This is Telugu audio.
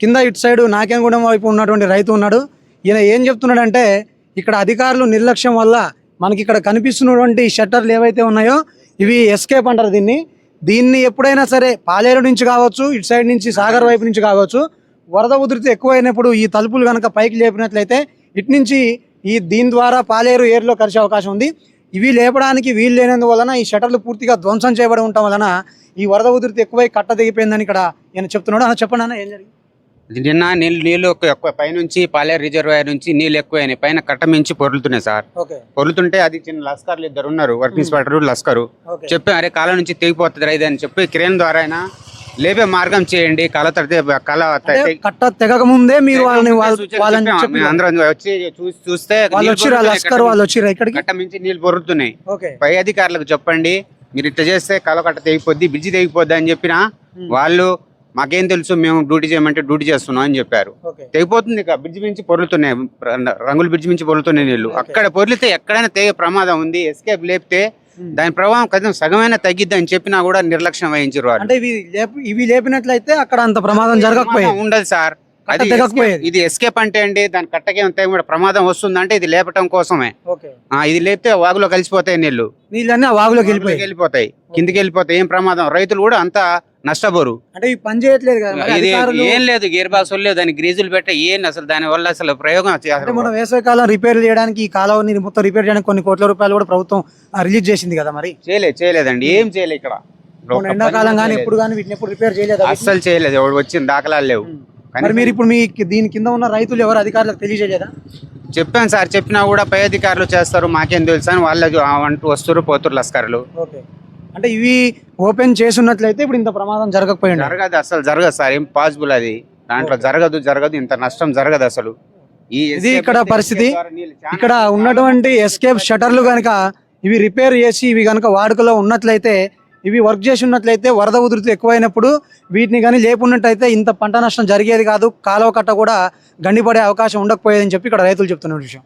కింద ఇటు సైడ్ నాకేనగూడెం వైపు ఉన్నటువంటి రైతు ఉన్నాడు. ఈయన ఏం చెప్తున్నాడంటే ఇక్కడ అధికారులు నిర్లక్ష్యం వల్ల మనకి ఇక్కడ కనిపిస్తున్నటువంటి షట్టర్లు ఏవైతే ఉన్నాయో ఇవి ఎస్కేప్ అంటారు దీన్ని. దీన్ని ఎప్పుడైనా సరే పాలేరు నుంచి కావచ్చు ఇటు సైడ్ నుంచి సాగర్ వైపు నుంచి కావచ్చు వరద ఉధృతి ఎక్కువైనప్పుడు ఈ తలుపులు కనుక పైకి లేపినట్లయితే ఇటు నుంచి ఈ దీని ద్వారా పాలేరు ఏరులో కలిసే అవకాశం ఉంది. ఇవి లేపడానికి వీలు లేనందువలన ఈ షటర్లు పూర్తిగా ధ్వంసం చేయబడి ఉండటం వలన ఈ వరద ఉధృతి ఎక్కువై కట్ట దిగిపోయిందని ఇక్కడ ఈయన చెప్తున్నాడు. అన్న చెప్పండి అన్న ఏం జరిగింది? నిన్న నీళ్ళు నీళ్ళు ఎక్కువ- పైనుంచి పాలేరు రిజర్వాయర్ నుంచి నీళ్ళు ఎక్కువైనాయి. పైన కట్ట మించి పొరులుతున్నాయి సార్. పొరులుతుంటే అది చిన్న లస్కర్లు ఇద్దరు ఉన్నారు వర్క్ ఇన్స్పెక్టర్ లస్కరు. చెప్పాం అరే కాలం నుంచి తెగిపోతుంది రైతు అని చెప్పి క్రేన్ ద్వారా అయినా లేపే మార్గం చేయండి కళ తడితే కళ కట్ట తెగక ముందే మీరు వాళ్ళని వాళ్ళని అందరం వచ్చి చూసి చూస్తే వాళ్ళు లస్కర్ కట్ట మించి నీళ్ళు పొరులుతున్నాయి. ఓకే. పై అధికారులకు చెప్పండి మీరు ఇట్లా చేస్తే కళ కట్ట తెగిపోద్ది బ్రిడ్జి తెగిపోద్ది అని చెప్పినా వాళ్ళు మాకేం తెలుసు మేము డ్యూటీ చేయమంటే డ్యూటీ చేస్తున్నాం అని చెప్పారు. తెగిపోతుంది ఇక బ్రిడ్జ్ మించి పొరులుతున్నాయి రంగుల బ్రిడ్జ్ మించి పొరులుతున్నాయి నీళ్ళు. అక్కడ పొరిలితే ఎక్కడైనా తెగే ప్రమాదం ఉంది ఎస్కేప్ లేపితే దాని ప్రభావం కనీసం సగమైన తగ్గిద్ది అని చెప్పినా కూడా నిర్లక్ష్యం వహించారు అంటే ఇవి లేపి ఇవి లేపినట్లయితే అక్కడ అంత ప్రమాదం జరగకపోయేది. ప్రమాదం ఉండదు సార్. అది ఇది ఎస్కేప్ అంటే అండి దాని కట్టకేం తెగ ప్రమాదం వస్తుందంటే ఇది లేపటం కోసమే. ఇది లేపితే వాగులో కలిసిపోతాయి నీళ్ళు. నీళ్ళన్నీ వాగులోకి వెళ్ళిపోతాయి. కిందికి వెళ్ళిపోతాయి. ఏం ప్రమాదం? రైతులు కూడా అంతా నష్టపోరు. అంటే పని చేయట్లేదు కదా ఏం లేదు గేర్ బాక్స్ లేదు దానికి గ్రీజులు పెట్టే ఏం అసలు దాని వల్ల అసలు ప్రయోగం మనం వేసవికాలం రిపేర్ చేయడానికి ఈ కాలువని మొత్తం రిపేర్ చేయడానికి కొన్ని కోట్ల రూపాయలు కూడా ప్రభుత్వం రిలీజ్ చేసింది కదా మరి? చేయలేదు చేయలేదండి. ఏం చేయలేదు ఇక్కడ. ఎండాకాలం కానీ. ఎప్పుడు కానీ వీటిని ఎప్పుడు రిపేర్ చేయలేదు అస్సలు చేయలేదు. ఎవడు వచ్చిన దాఖలాలు లేవు. మరి మీరు ఇప్పుడు మీ దీని కింద ఉన్న రైతులు ఎవరు అధికారులకు తెలియజేయలేదా? చెప్పాను సార్ చెప్పినా కూడా పై అధికారులు చేస్తారు మాకేం తెలుసు అని వాళ్ళు అంటూ వస్తారు పోతురు లస్కర్లు. ఓకే. అంటే ఇవి ఓపెన్ చేస్తున్నట్లయితే ఇప్పుడు ఇంత ప్రమాదం జరగకపోయింది. జరగదు అసలు జరగదు సార్ ఏం పాసిబుల్ అది. దాంట్లో జరగదు జరగదు ఇంత నష్టం జరగదు అసలు. ఈ ఇది ఇక్కడ పరిస్థితి. ఇక్కడ ఉన్నటువంటి ఎస్కేప్ షటర్లు కనుక ఇవి రిపేర్ చేసి ఇవి కనుక వాడుకలో ఉన్నట్లయితే ఇవి వర్క్ చేసి ఉన్నట్లయితే వరద ఉధృతి ఎక్కువైనప్పుడు వీటిని కానీ లేకున్నట్టయితే ఇంత పంట నష్టం జరిగేది కాదు. కాలువ కట్ట కూడా గండిపడే అవకాశం ఉండకపోయేదని చెప్పి ఇక్కడ రైతులు చెప్తున్న విషయం.